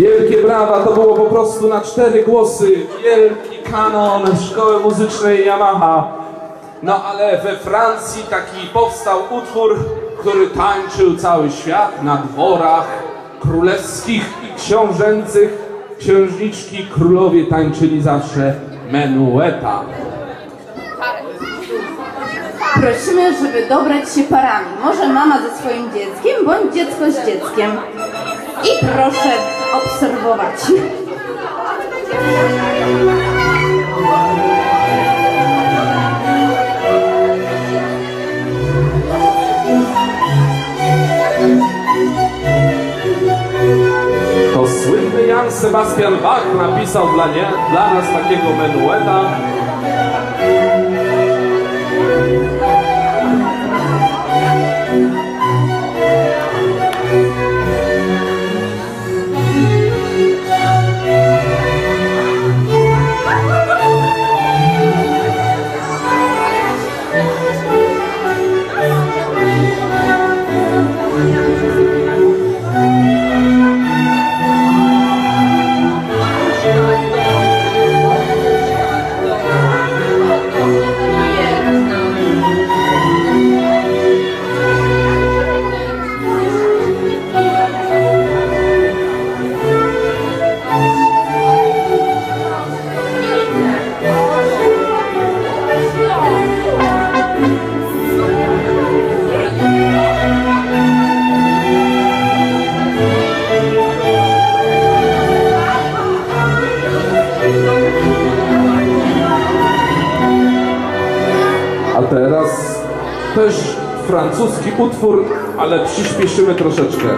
Wielkie brawa, to było po prostu na cztery głosy. Wielki kanon szkoły muzycznej Yamaha. No ale we Francji taki powstał utwór, który tańczył cały świat na dworach królewskich i książęcych. Księżniczki, królowie tańczyli zawsze menueta. Prosimy, żeby dobrać się parami. Może mama ze swoim dzieckiem, bądź dziecko z dzieckiem. I proszę obserwować. To słynny Jan Sebastian Bach napisał dla, nie, dla nas takiego menueta. Teraz też francuski utwór, ale przyspieszymy troszeczkę.